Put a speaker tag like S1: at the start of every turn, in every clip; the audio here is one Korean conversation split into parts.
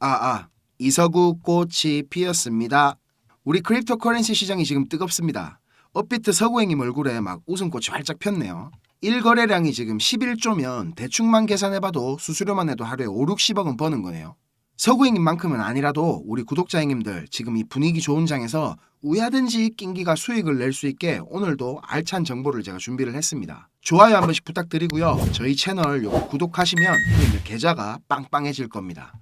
S1: 아, 아, 이서구 꽃이 피었습니다. 우리 크립토 커런시 시장이 지금 뜨겁습니다. 업비트 서구행님 얼굴에 막 웃음꽃이 활짝 폈네요. 1거래량이 지금 11조면 대충만 계산해봐도 수수료만 해도 하루에 5, 60억은 버는 거네요. 서구행님만큼은 아니라도 우리 구독자 형님들 지금 이 분위기 좋은 장에서 우야든지 낑기가 수익을 낼 수 있게 오늘도 알찬 정보를 제가 준비를 했습니다. 좋아요 한 번씩 부탁드리고요. 저희 채널 구독하시면 계좌가 빵빵해질 겁니다.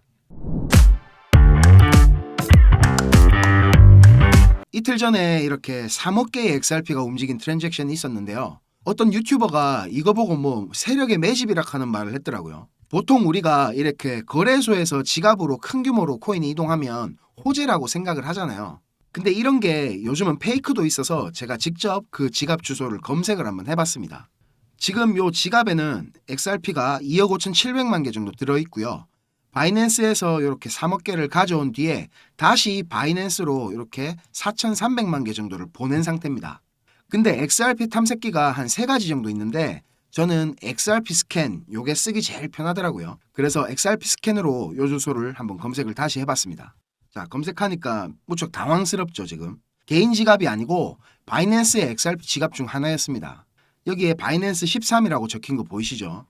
S1: 이틀 전에 이렇게 3억 개의 XRP가 움직인 트랜잭션이 있었는데요. 어떤 유튜버가 이거 보고 뭐 세력의 매집이라 하는 말을 했더라고요. 보통 우리가 이렇게 거래소에서 지갑으로 큰 규모로 코인이 이동하면 호재라고 생각을 하잖아요. 근데 이런 게 요즘은 페이크도 있어서 제가 직접 그 지갑 주소를 검색을 한번 해봤습니다. 지금 요 지갑에는 XRP가 2억 5,700만 개 정도 들어있고요. 바이낸스에서 이렇게 3억 개를 가져온 뒤에 다시 바이낸스로 이렇게 4,300만 개 정도를 보낸 상태입니다. 근데 XRP 탐색기가 한 세 가지 정도 있는데 저는 XRP 스캔 요게 쓰기 제일 편하더라고요. 그래서 XRP 스캔으로 요 주소를 한번 검색을 다시 해봤습니다. 자 검색하니까 무척 당황스럽죠 지금. 개인 지갑이 아니고 바이낸스의 XRP 지갑 중 하나였습니다. 여기에 바이낸스 13이라고 적힌 거 보이시죠?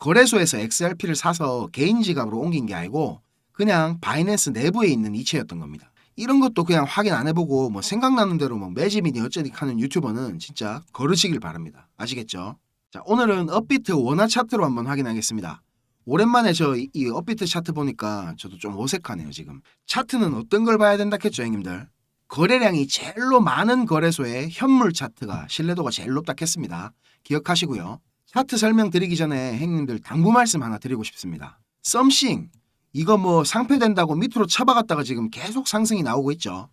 S1: 거래소에서 XRP를 사서 개인 지갑으로 옮긴 게 아니고 그냥 바이낸스 내부에 있는 이체였던 겁니다. 이런 것도 그냥 확인 안 해보고 뭐 생각나는 대로 뭐 매집이니 어쩌니 하는 유튜버는 진짜 거르시길 바랍니다. 아시겠죠? 자 오늘은 업비트 원화 차트로 한번 확인하겠습니다. 오랜만에 저 이 업비트 차트 보니까 저도 좀 어색하네요 지금. 차트는 어떤 걸 봐야 된다 했죠 형님들? 거래량이 제일로 많은 거래소의 현물 차트가 신뢰도가 제일 높다 했습니다. 기억하시고요. 차트 설명드리기 전에 형님들 당부 말씀 하나 드리고 싶습니다. 썸씽 이거 뭐 상패된다고 밑으로 쳐박았다가 지금 계속 상승이 나오고 있죠.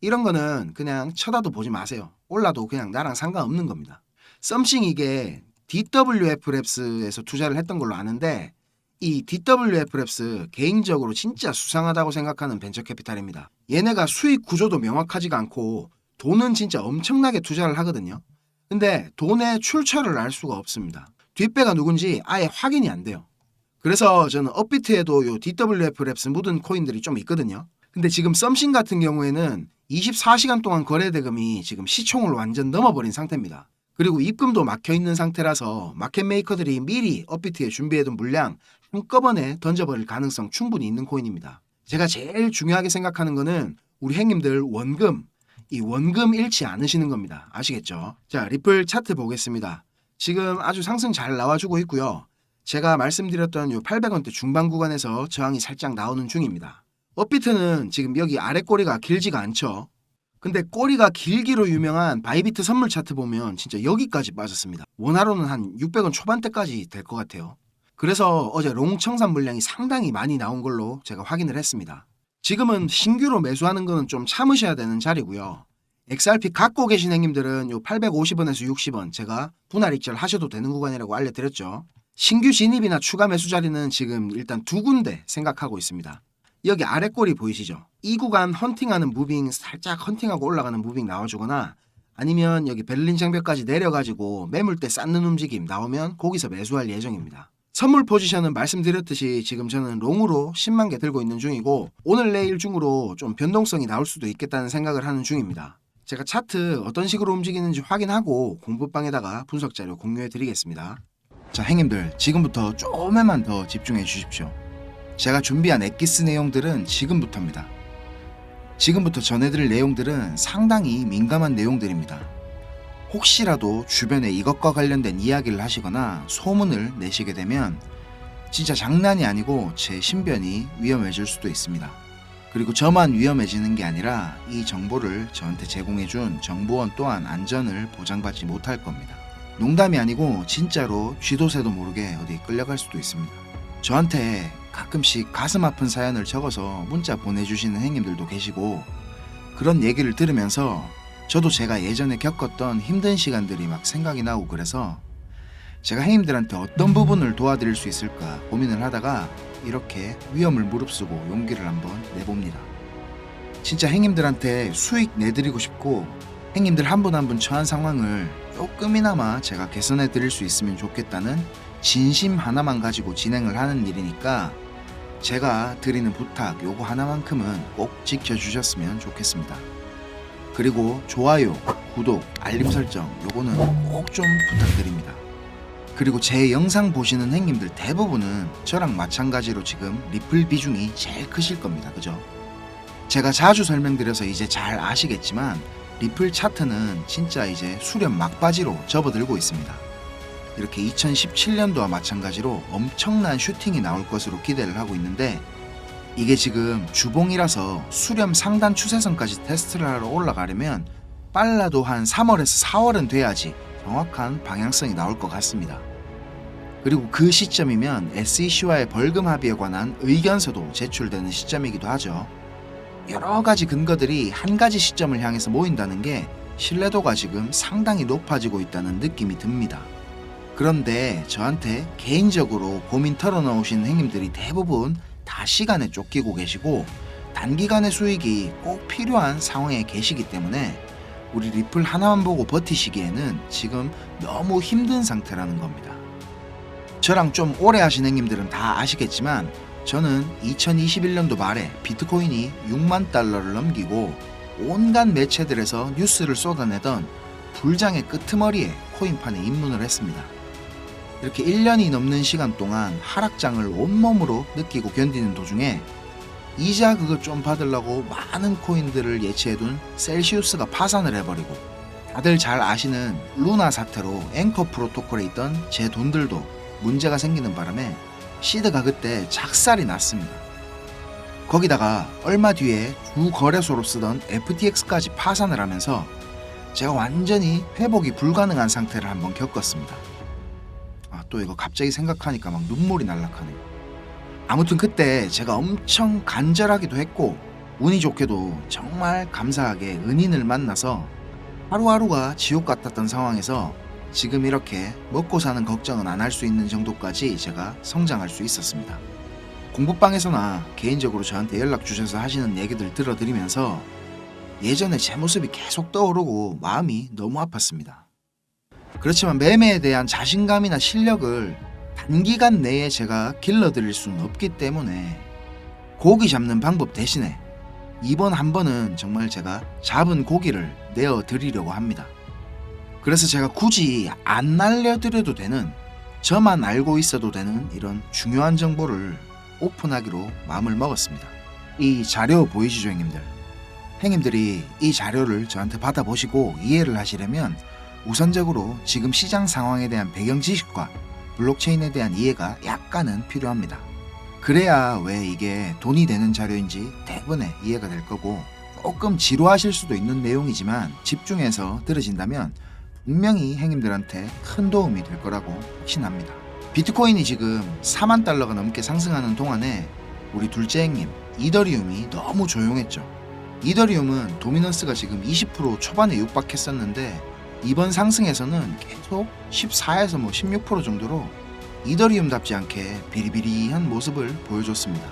S1: 이런 거는 그냥 쳐다도 보지 마세요. 올라도 그냥 나랑 상관없는 겁니다. 썸씽 이게 DWF 랩스에서 투자를 했던 걸로 아는데 이 DWF 랩스 개인적으로 진짜 수상하다고 생각하는 벤처 캐피탈입니다. 얘네가 수익 구조도 명확하지가 않고 돈은 진짜 엄청나게 투자를 하거든요. 근데 돈의 출처를 알 수가 없습니다. 뒷배가 누군지 아예 확인이 안 돼요. 그래서 저는 업비트에도 요 DWF 랩스 묻은 코인들이 좀 있거든요. 근데 지금 썸씽 같은 경우에는 24시간 동안 거래 대금이 지금 시총을 완전 넘어버린 상태입니다. 그리고 입금도 막혀 있는 상태라서 마켓 메이커들이 미리 업비트에 준비해둔 물량 한꺼번에 던져버릴 가능성 충분히 있는 코인입니다. 제가 제일 중요하게 생각하는 거는 우리 행님들 원금 이 원금 잃지 않으시는 겁니다. 아시겠죠? 자, 리플 차트 보겠습니다. 지금 아주 상승 잘 나와주고 있고요. 제가 말씀드렸던 요 800원대 중반 구간에서 저항이 살짝 나오는 중입니다. 업비트는 지금 여기 아래 꼬리가 길지가 않죠. 근데 꼬리가 길기로 유명한 바이비트 선물 차트 보면 진짜 여기까지 빠졌습니다. 원화로는 한 600원 초반대까지 될 것 같아요. 그래서 어제 롱 청산 물량이 상당히 많이 나온 걸로 제가 확인을 했습니다. 지금은 신규로 매수하는 거는 좀 참으셔야 되는 자리고요. XRP 갖고 계신 행님들은 요 850원에서 60원 제가 분할 익절 하셔도 되는 구간이라고 알려드렸죠. 신규 진입이나 추가 매수 자리는 지금 일단 두 군데 생각하고 있습니다. 여기 아래 꼬리 보이시죠? 이 구간 헌팅하는 무빙 살짝 헌팅하고 올라가는 무빙 나와주거나 아니면 여기 베를린 장벽까지 내려가지고 매물대 쌓는 움직임 나오면 거기서 매수할 예정입니다. 선물 포지션은 말씀드렸듯이 지금 저는 롱으로 10만 개 들고 있는 중이고 오늘 내일 중으로 좀 변동성이 나올 수도 있겠다는 생각을 하는 중입니다. 제가 차트 어떤 식으로 움직이는지 확인하고 공부방에다가 분석 자료 공유해 드리겠습니다. 자, 행님들 지금부터 조금만 더 집중해 주십시오. 제가 준비한 엑기스 내용들은 지금부터입니다. 지금부터 전해드릴 내용들은 상당히 민감한 내용들입니다. 혹시라도 주변에 이것과 관련된 이야기를 하시거나 소문을 내시게 되면 진짜 장난이 아니고 제 신변이 위험해질 수도 있습니다. 그리고 저만 위험해지는 게 아니라 이 정보를 저한테 제공해준 정보원 또한 안전을 보장받지 못할 겁니다. 농담이 아니고 진짜로 쥐도새도 모르게 어디 끌려갈 수도 있습니다. 저한테 가끔씩 가슴 아픈 사연을 적어서 문자 보내주시는 행님들도 계시고 그런 얘기를 들으면서 저도 제가 예전에 겪었던 힘든 시간들이 막 생각이 나고 그래서 제가 행님들한테 어떤 부분을 도와드릴 수 있을까 고민을 하다가 이렇게 위험을 무릅쓰고 용기를 한번 내봅니다. 진짜 행님들한테 수익 내드리고 싶고 행님들 한 분 한 분 처한 상황을 조금이나마 제가 개선해 드릴 수 있으면 좋겠다는 진심 하나만 가지고 진행을 하는 일이니까 제가 드리는 부탁 요거 하나만큼은 꼭 지켜주셨으면 좋겠습니다. 그리고 좋아요, 구독, 알림 설정 요거는 꼭 좀 부탁드립니다. 그리고 제 영상 보시는 행님들 대부분은 저랑 마찬가지로 지금 리플 비중이 제일 크실 겁니다. 그죠? 제가 자주 설명드려서 이제 잘 아시겠지만 리플 차트는 진짜 이제 수렴 막바지로 접어들고 있습니다. 이렇게 2017년도와 마찬가지로 엄청난 슈팅이 나올 것으로 기대를 하고 있는데 이게 지금 주봉이라서 수렴 상단 추세선까지 테스트를 하러 올라가려면 빨라도 한 3월에서 4월은 돼야지 정확한 방향성이 나올 것 같습니다. 그리고 그 시점이면 SEC와의 벌금 합의에 관한 의견서도 제출되는 시점이기도 하죠. 여러 가지 근거들이 한 가지 시점을 향해서 모인다는 게 신뢰도가 지금 상당히 높아지고 있다는 느낌이 듭니다. 그런데 저한테 개인적으로 고민 털어놓으신 행님들이 대부분 다 시간에 쫓기고 계시고 단기간의 수익이 꼭 필요한 상황에 계시기 때문에 우리 리플 하나만 보고 버티시기에는 지금 너무 힘든 상태라는 겁니다. 저랑 좀 오래 하신 행님들은 다 아시겠지만 저는 2021년도 말에 비트코인이 6만 달러를 넘기고 온갖 매체들에서 뉴스를 쏟아내던 불장의 끄트머리에 코인판에 입문을 했습니다. 이렇게 1년이 넘는 시간 동안 하락장을 온몸으로 느끼고 견디는 도중에 이자 그거 좀 받으려고 많은 코인들을 예치해둔 셀시우스가 파산을 해버리고 다들 잘 아시는 루나 사태로 앵커 프로토콜에 있던 제 돈들도 문제가 생기는 바람에 시드가 그때 작살이 났습니다. 거기다가 얼마 뒤에 주 거래소로 쓰던 FTX까지 파산을 하면서 제가 완전히 회복이 불가능한 상태를 한번 겪었습니다. 아, 또 이거 갑자기 생각하니까 막 눈물이 날락하네요. 아무튼 그때 제가 엄청 간절하기도 했고 운이 좋게도 정말 감사하게 은인을 만나서 하루하루가 지옥 같았던 상황에서 지금 이렇게 먹고 사는 걱정은 안 할 수 있는 정도까지 제가 성장할 수 있었습니다. 공부방에서나 개인적으로 저한테 연락 주셔서 하시는 얘기들 들어드리면서 예전에 제 모습이 계속 떠오르고 마음이 너무 아팠습니다. 그렇지만 매매에 대한 자신감이나 실력을 단기간 내에 제가 길러드릴 수는 없기 때문에 고기 잡는 방법 대신에 이번 한 번은 정말 제가 잡은 고기를 내어 드리려고 합니다. 그래서 제가 굳이 안 날려드려도 되는 저만 알고 있어도 되는 이런 중요한 정보를 오픈하기로 마음을 먹었습니다. 이 자료 보이시죠, 형님들? 행님들이 이 자료를 저한테 받아보시고 이해를 하시려면 우선적으로 지금 시장 상황에 대한 배경 지식과 블록체인에 대한 이해가 약간은 필요합니다. 그래야 왜 이게 돈이 되는 자료인지 대부분의 이해가 될 거고 조금 지루하실 수도 있는 내용이지만 집중해서 들으신다면 분명히 행님들한테 큰 도움이 될 거라고 확신합니다. 비트코인이 지금 4만 달러가 넘게 상승하는 동안에 우리 둘째 행님 이더리움이 너무 조용했죠. 이더리움은 도미넌스가 지금 20% 초반에 육박했었는데 이번 상승에서는 계속 14에서 뭐 16% 정도로 이더리움답지 않게 비리비리한 모습을 보여줬습니다.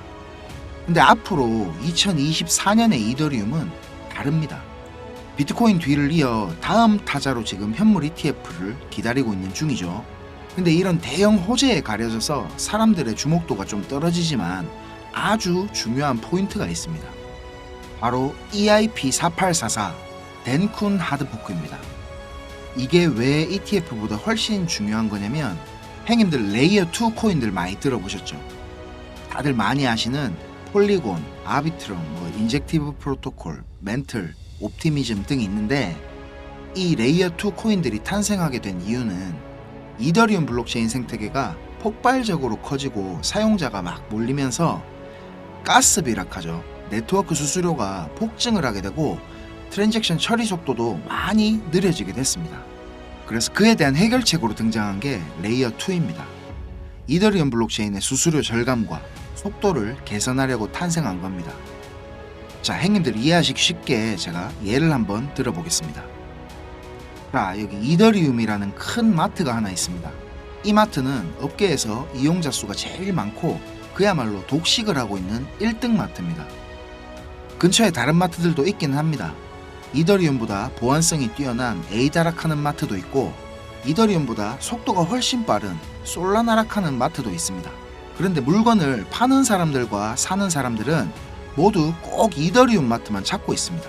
S1: 근데 앞으로 2024년의 이더리움은 다릅니다. 비트코인 뒤를 이어 다음 타자로 지금 현물 ETF를 기다리고 있는 중이죠. 근데 이런 대형 호재에 가려져서 사람들의 주목도가 좀 떨어지지만 아주 중요한 포인트가 있습니다. 바로 E EIP4844 덴쿤 하드포크입니다. 이게 왜 ETF보다 훨씬 중요한 거냐면 행님들 레이어 2 코인들 많이 들어보셨죠? 다들 많이 아시는 폴리곤, 아비트럼, 뭐 인젝티브 프로토콜, 멘틀, 옵티미즘 등이 있는데 이 레이어 2 코인들이 탄생하게 된 이유는 이더리움 블록체인 생태계가 폭발적으로 커지고 사용자가 막 몰리면서 가스 비락하죠. 네트워크 수수료가 폭증을 하게 되고 트랜잭션 처리 속도도 많이 느려지게 됐습니다. 그래서 그에 대한 해결책으로 등장한 게 레이어 2입니다. 이더리움 블록체인의 수수료 절감과 속도를 개선하려고 탄생한 겁니다. 자, 행님들 이해하시기 쉽게 제가 예를 한번 들어보겠습니다. 자, 여기 이더리움이라는 큰 마트가 하나 있습니다. 이 마트는 업계에서 이용자 수가 제일 많고 그야말로 독식을 하고 있는 1등 마트입니다. 근처에 다른 마트들도 있기는 합니다. 이더리움보다 보안성이 뛰어난 에이다락하는 마트도 있고 이더리움보다 속도가 훨씬 빠른 솔라나락하는 마트도 있습니다. 그런데 물건을 파는 사람들과 사는 사람들은 모두 꼭 이더리움 마트만 찾고 있습니다.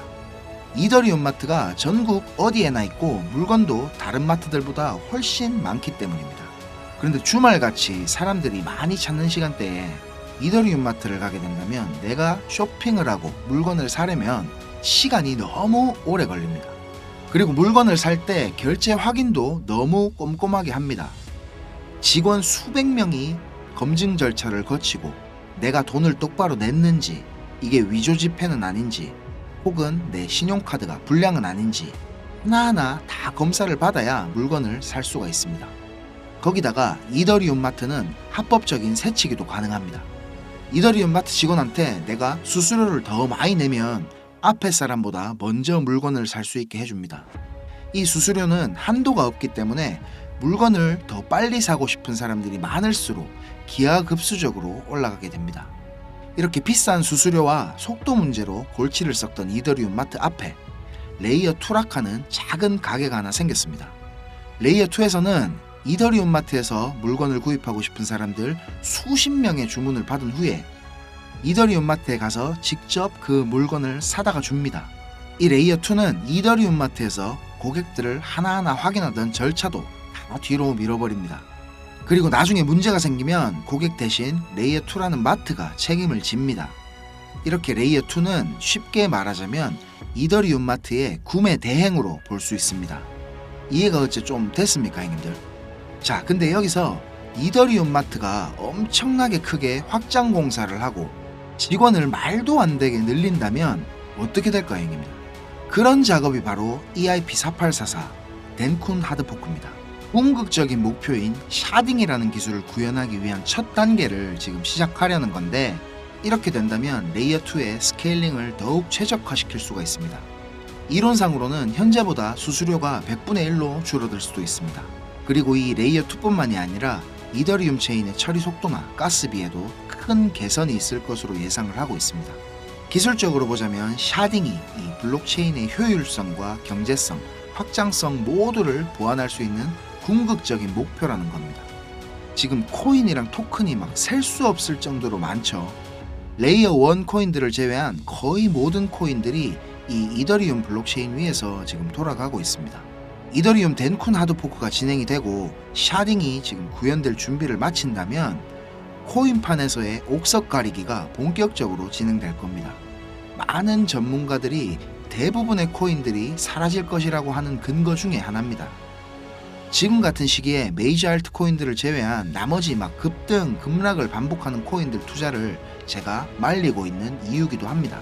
S1: 이더리움 마트가 전국 어디에나 있고 물건도 다른 마트들보다 훨씬 많기 때문입니다. 그런데 주말같이 사람들이 많이 찾는 시간대에 이더리움 마트를 가게 된다면 내가 쇼핑을 하고 물건을 사려면 시간이 너무 오래 걸립니다. 그리고 물건을 살 때 결제 확인도 너무 꼼꼼하게 합니다. 직원 수백 명이 검증 절차를 거치고 내가 돈을 똑바로 냈는지 이게 위조 지폐는 아닌지 혹은 내 신용카드가 불량은 아닌지 하나하나 다 검사를 받아야 물건을 살 수가 있습니다. 거기다가 이더리움 마트는 합법적인 세치기도 가능합니다. 이더리움 마트 직원한테 내가 수수료를 더 많이 내면 앞에 사람보다 먼저 물건을 살 수 있게 해줍니다. 이 수수료는 한도가 없기 때문에 물건을 더 빨리 사고 싶은 사람들이 많을수록 기하급수적으로 올라가게 됩니다. 이렇게 비싼 수수료와 속도 문제로 골치를 썩던 이더리움 마트 앞에 레이어 2락하는 작은 가게가 하나 생겼습니다. 레이어 2에서는 이더리움 마트에서 물건을 구입하고 싶은 사람들 수십 명의 주문을 받은 후에 이더리움 마트에 가서 직접 그 물건을 사다가 줍니다. 이 레이어 2는 이더리움 마트에서 고객들을 하나하나 확인하던 절차도 다 뒤로 밀어버립니다. 그리고 나중에 문제가 생기면 고객 대신 레이어 2라는 마트가 책임을 집니다. 이렇게 레이어 2는 쉽게 말하자면 이더리움 마트의 구매 대행으로 볼 수 있습니다. 이해가 어째 좀 됐습니까, 형님들? 자, 근데 여기서 이더리움 마트가 엄청나게 크게 확장 공사를 하고 직원을 말도 안 되게 늘린다면 어떻게 될까요, 형님들? 그런 작업이 바로 E EIP4844 덴쿤 하드포크입니다. 궁극적인 목표인 샤딩이라는 기술을 구현하기 위한 첫 단계를 지금 시작하려는 건데 이렇게 된다면 레이어 2의 스케일링을 더욱 최적화시킬 수가 있습니다. 이론상으로는 현재보다 수수료가 100분의 1로 줄어들 수도 있습니다. 그리고 이 레이어 2뿐만이 아니라 이더리움 체인의 처리 속도나 가스비에도 큰 개선이 있을 것으로 예상을 하고 있습니다. 기술적으로 보자면 샤딩이 이 블록체인의 효율성과 경제성, 확장성 모두를 보완할 수 있는 궁극적인 목표라는 겁니다. 지금 코인이랑 토큰이 막 셀 수 없을 정도로 많죠. 레이어 1 코인들을 제외한 거의 모든 코인들이 이 이더리움 블록체인 위에서 지금 돌아가고 있습니다. 이더리움 덴쿤 하드포크가 진행이 되고 샤딩이 지금 구현될 준비를 마친다면 코인판에서의 옥석 가리기가 본격적으로 진행될 겁니다. 많은 전문가들이 대부분의 코인들이 사라질 것이라고 하는 근거 중에 하나입니다. 지금 같은 시기에 메이저 알트 코인들을 제외한 나머지 막 급등, 급락을 반복하는 코인들 투자를 제가 말리고 있는 이유기도 합니다.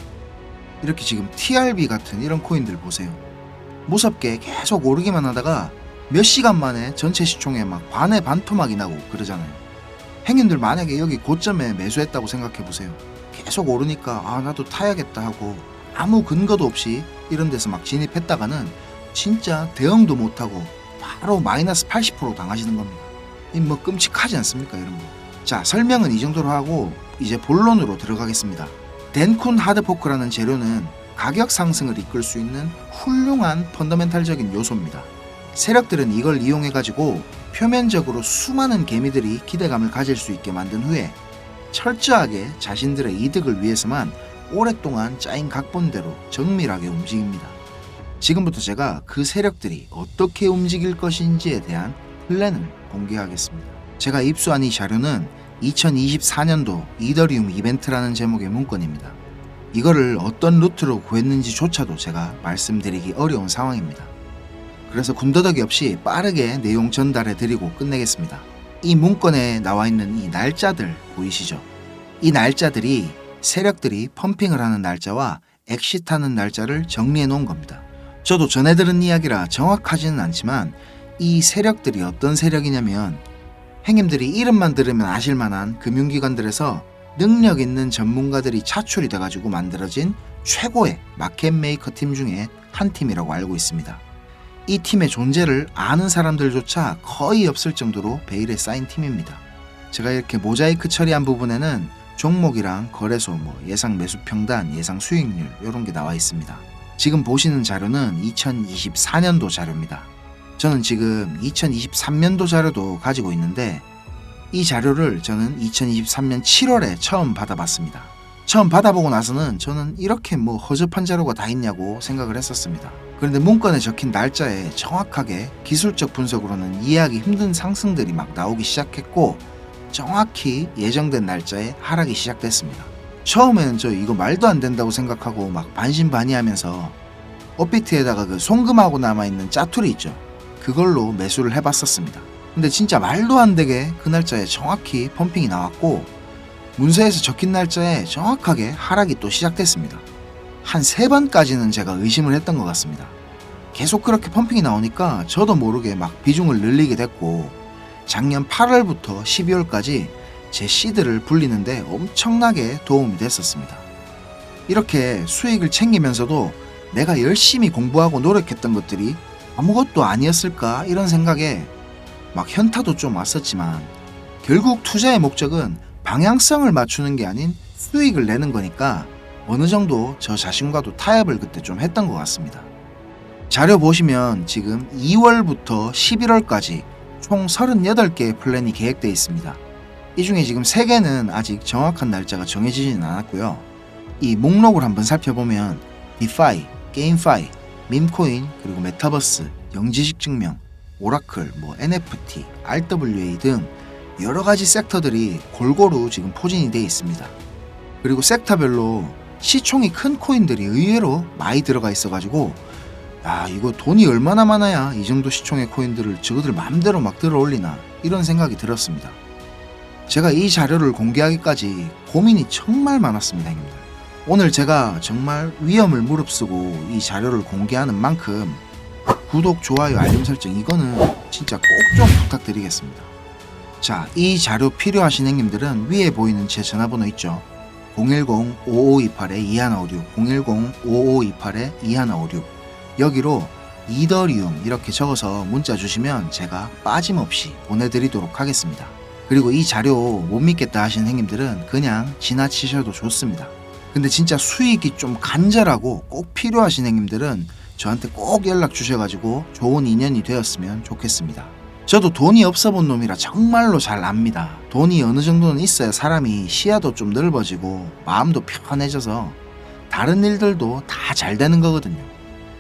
S1: 이렇게 지금 TRB 같은 이런 코인들 보세요. 무섭게 계속 오르기만 하다가 몇 시간 만에 전체 시총에 막 반의 반토막이 나고 그러잖아요. 행인들 만약에 여기 고점에 매수했다고 생각해 보세요. 계속 오르니까 아 나도 타야겠다 하고 아무 근거도 없이 이런 데서 막 진입했다가는 진짜 대응도 못하고 바로 마이너스 80% 당하시는 겁니다. 이뭐 끔찍하지 않습니까, 거? 자, 설명은 이 정도로 하고 이제 본론으로 들어가겠습니다. 덴쿤 하드포크라는 재료는 가격 상승을 이끌 수 있는 훌륭한 펀더멘탈적인 요소입니다. 세력들은 이걸 이용해 가지고 표면적으로 수많은 개미들이 기대감을 가질 수 있게 만든 후에 철저하게 자신들의 이득을 위해서만 오랫동안 짜인 각본대로 정밀하게 움직입니다. 지금부터 제가 그 세력들이 어떻게 움직일 것인지에 대한 플랜을 공개하겠습니다. 제가 입수한 이 자료는 2024년도 이더리움 이벤트라는 제목의 문건입니다. 이거를 어떤 루트로 구했는지조차도 제가 말씀드리기 어려운 상황입니다. 그래서 군더더기 없이 빠르게 내용 전달해 드리고 끝내겠습니다. 이 문건에 나와 있는 이 날짜들 보이시죠? 이 날짜들이 세력들이 펌핑을 하는 날짜와 엑시트하는 날짜를 정리해 놓은 겁니다. 저도 전해 들은 이야기라 정확하지는 않지만 이 세력들이 어떤 세력이냐면 행님들이 이름만 들으면 아실 만한 금융기관들에서 능력 있는 전문가들이 차출이 돼가지고 만들어진 최고의 마켓 메이커 팀 중에 한 팀이라고 알고 있습니다. 이 팀의 존재를 아는 사람들조차 거의 없을 정도로 베일에 쌓인 팀입니다. 제가 이렇게 모자이크 처리한 부분에는 종목이랑 거래소, 뭐 예상 매수 평단, 예상 수익률 이런 게 나와 있습니다. 지금 보시는 자료는 2024년도 자료입니다. 저는 지금 2023년도 자료도 가지고 있는데 이 자료를 저는 2023년 7월에 처음 받아봤습니다. 처음 받아보고 나서는 저는 이렇게 뭐 허접한 자료가 다 있냐고 생각을 했었습니다. 그런데 문건에 적힌 날짜에 정확하게 기술적 분석으로는 이해하기 힘든 상승들이 막 나오기 시작했고 정확히 예정된 날짜에 하락이 시작됐습니다. 처음에는 저 이거 말도 안 된다고 생각하고 막 반신반의하면서 업비트에다가 그 송금하고 남아있는 짜투리 있죠. 그걸로 매수를 해봤었습니다. 근데 진짜 말도 안 되게 그 날짜에 정확히 펌핑이 나왔고 문서에서 적힌 날짜에 정확하게 하락이 또 시작됐습니다. 한 세 번까지는 제가 의심을 했던 것 같습니다. 계속 그렇게 펌핑이 나오니까 저도 모르게 막 비중을 늘리게 됐고 작년 8월부터 12월까지 제 시드를 불리는데 엄청나게 도움이 됐었습니다. 이렇게 수익을 챙기면서도 내가 열심히 공부하고 노력했던 것들이 아무것도 아니었을까 이런 생각에 막 현타도 좀 왔었지만 결국 투자의 목적은 방향성을 맞추는 게 아닌 수익을 내는 거니까 어느 정도 저 자신과도 타협을 그때 좀 했던 것 같습니다. 자료 보시면 지금 2월부터 11월까지 총 38개의 플랜이 계획되어 있습니다. 이 중에 지금 3개는 아직 정확한 날짜가 정해지진 않았고요. 이 목록을 한번 살펴보면 디파이, 게임파이, 밈코인, 그리고 메타버스, 영지식 증명, 오라클, 뭐 NFT, RWA 등 여러 가지 섹터들이 골고루 지금 포진이 되어 있습니다. 그리고 섹터별로 시총이 큰 코인들이 의외로 많이 들어가 있어가지고 아 이거 돈이 얼마나 많아야 이 정도 시총의 코인들을 저거들 마음대로 막 들어 올리나 이런 생각이 들었습니다. 제가 이 자료를 공개하기까지 고민이 정말 많았습니다, 형님들. 오늘 제가 정말 위험을 무릅쓰고 이 자료를 공개하는 만큼 구독, 좋아요, 알림 설정 이거는 진짜 꼭 좀 부탁드리겠습니다. 자, 이 자료 필요하신 형님들은 위에 보이는 제 전화번호 있죠. 010-5528-2156, 010-5528-2156 여기로 이더리움 이렇게 적어서 문자 주시면 제가 빠짐없이 보내드리도록 하겠습니다. 그리고 이 자료 못 믿겠다 하시는 형님들은 그냥 지나치셔도 좋습니다. 근데 진짜 수익이 좀 간절하고 꼭 필요하신 형님들은 저한테 꼭 연락 주셔가지고 좋은 인연이 되었으면 좋겠습니다. 저도 돈이 없어 본 놈이라 정말로 잘 압니다. 돈이 어느 정도는 있어야 사람이 시야도 좀 넓어지고 마음도 편해져서 다른 일들도 다 잘 되는 거거든요.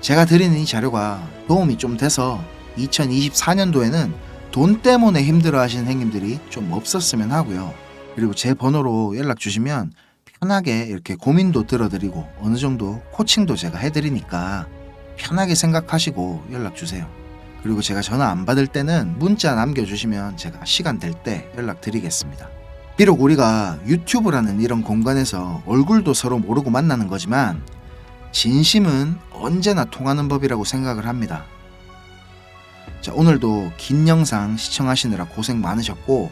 S1: 제가 드리는 이 자료가 도움이 좀 돼서 2024년도에는 돈 때문에 힘들어 하시는 행님들이 좀 없었으면 하고요. 그리고 제 번호로 연락 주시면 편하게 이렇게 고민도 들어드리고 어느 정도 코칭도 제가 해드리니까 편하게 생각하시고 연락 주세요. 그리고 제가 전화 안 받을 때는 문자 남겨주시면 제가 시간 될 때 연락 드리겠습니다. 비록 우리가 유튜브라는 이런 공간에서 얼굴도 서로 모르고 만나는 거지만 진심은 언제나 통하는 법이라고 생각을 합니다. 자, 오늘도 긴 영상 시청하시느라 고생 많으셨고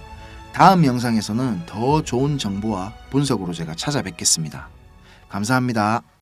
S1: 다음 영상에서는 더 좋은 정보와 분석으로 제가 찾아뵙겠습니다. 감사합니다.